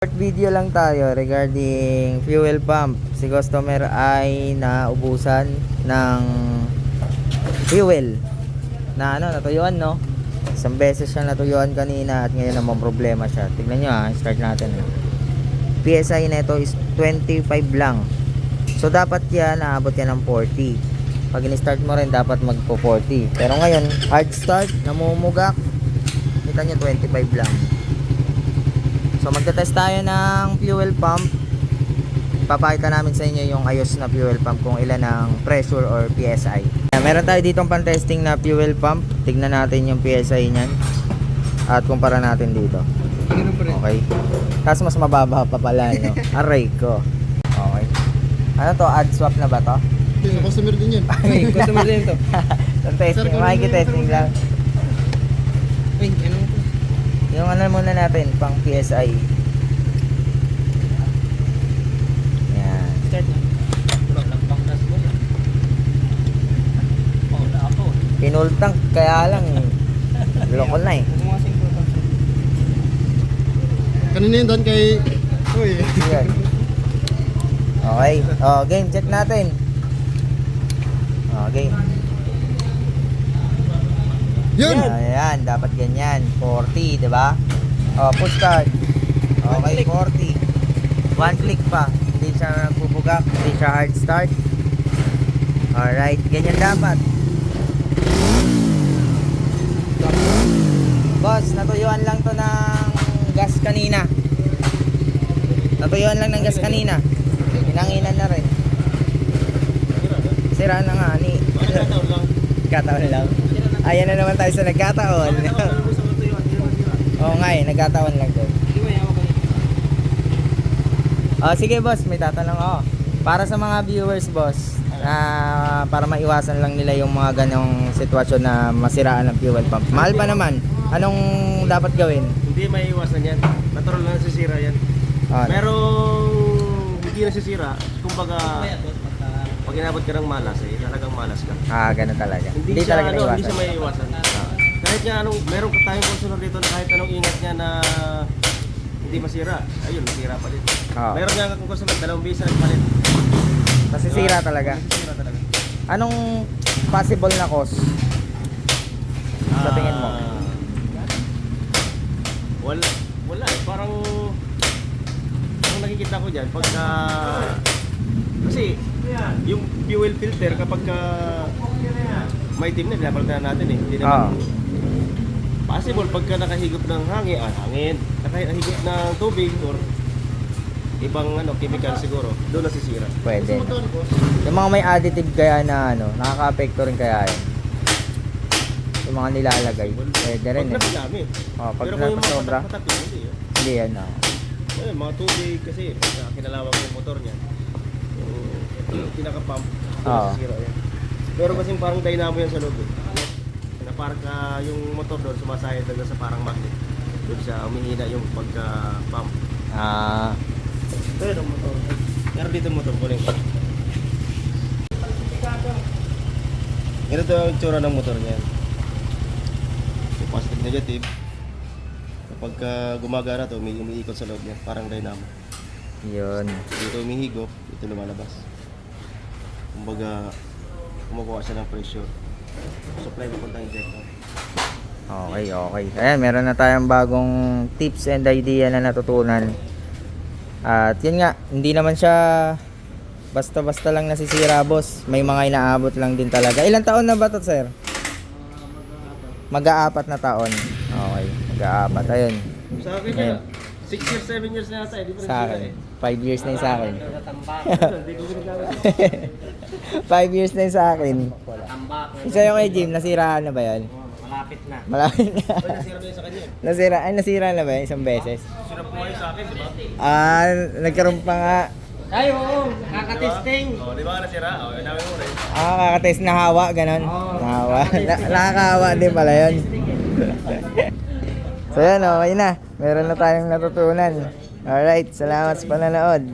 Short video lang tayo regarding fuel pump. Si customer ay naubusan ng fuel na ano, natuyuan no? Isang beses siya natuyuan kanina at ngayon naman problema siya. Tignan nyo ha, start natin. PSI nito is 25 lang. So dapat yan, naabot yan ng 40. Pag in-start mo rin, dapat magpo 40. Pero ngayon, hard start, namumugak. Kita nyo, 25 lang. So magte-test tayo ng fuel pump. Papakita namin sa inyo yung ayos na fuel pump kung ilan ang pressure or PSI. Meron tayo ditong pan-testing na fuel pump. Tignan natin yung PSI niyan. At kumpara natin dito. Okay. Tapos mas mababa pa pala, no? Aray ko. Okay. Ano to? Add swap na ba to? Customer din yan. Ay, customer din to. Yung testing, makikitesting lang. Ano? Yung ano muna natin, pang PSI. Yan. Oh, wala ako. Pinultang, kaya lang. Loko na eh. Kanina yun doon kay... Uy. Yan. Okay. Oh, game, check natin. Oh, game. Yun! Ayan, dapat ganyan. 40, di ba? Oh, push start. Okay, 40. One click pa. Hindi siya nagbubugak, hindi siya hard start. Alright, ganyan dapat. Boss, natuyuan lang to ng gas kanina. Natuyuan lang ng gas kanina. Inanginan na rin. Sira na nga ni. Kataon lang. Ayan na naman tayo sa nagkataon. Oo nga eh, nagkataon lang ka Oh, sige boss, may tatanong ako. Para sa mga viewers boss, na para maiwasan lang nila yung mga ganong sitwasyon na masiraan ng fuel pump. Mahal pa naman. Anong dapat gawin? Hindi may iwasan yan. Natural lang nasisira yan. Oh, Pero hindi nasisira, kumbaga pag inabot ka ng malas eh, talagang malas ka. ah, ganun talaga. Hindi, Hindi, siya, talaga ano, hindi siya may iwasan. Kahit nga anong, meron ka tayong consumer dito na kahit anong ingat niya na hindi masira, ayun, masira pa din. Oo. Meron nga akong consumer, dalawang bisa nagpalit. Masisira talaga. Masisira talaga. Anong possible na cause? Sa tingin mo? Ah, wala, wala eh. Parang, ang nakikita ko dyan, pagka, kasi, yung fuel filter kapag ka, may team na, pinapalitan na natin eh. Hindi naman, possible pagka nakahigop ng hangin, ah, hangin, nakahigop ng tubig or ibang ano, chemical siguro, doon nasisira. Pwede. Yung mga may additive kaya na ano, nakaka-apekto rin kaya yun. Yung mga nilalagay. Pwede rin Pag eh. napilami. Oh, pag Pero kung yung mga sobra, patak-patak yun, hindi yun. hindi yan. Oh. Ayun, mga tubig kasi pagka kinalawang yung motor niya. Yung pinaka-pump, Oo. nasisira yan. Pero kasi parang dynamo yan sa loob. eh. Na parang ka, yung motor doon sumasayad doon sa parang magnet. Doon siya umihina yung pagka-pump. Ah, Pero motor. Meron dito motor kuling. Ganito ang itsura ng motor niya. Yung positive negative. Kapag ka gumagana to, may umiikot sa loob niya. Parang dynamo. yun. Dito umihigop, dito lumalabas. Kumbaga, kumukuha siya ng pressure. Supply papuntang injector. Okay, okay. Ayan, meron na tayong bagong tips and idea na natutunan. At yun nga, hindi naman siya basta-basta lang nasisira, boss. May mga inaabot lang din talaga. Ilang taon na ba to, sir? Mag-aapat na taon. Okay, mag-aapat. Ayun, Sa akin Ayan. Na, 6 years, 7 years na yata eh. Sa akin. 5 years na yung sa akin. 5 years na yung sa akin. Isa yung kay Jim, nasiraan na ba yan? Malapit na. Malapit na. Nasira na yun sa kanya. eh. nasira, ay nasira na ba yan isang beses? Sira po kayo sa akin, di ba? Ah, nagkaroon pa nga. Ay, oo. Kakatesting. Oh, di ba nasira? Oh, ang dami mo rin. Ah, kakatest na hawa, ganon. Oo. Nahawa. Na, nakakahawa din pala yun. so yan, okay na. Meron na tayong natutunan. Alright, salamat sa pananood.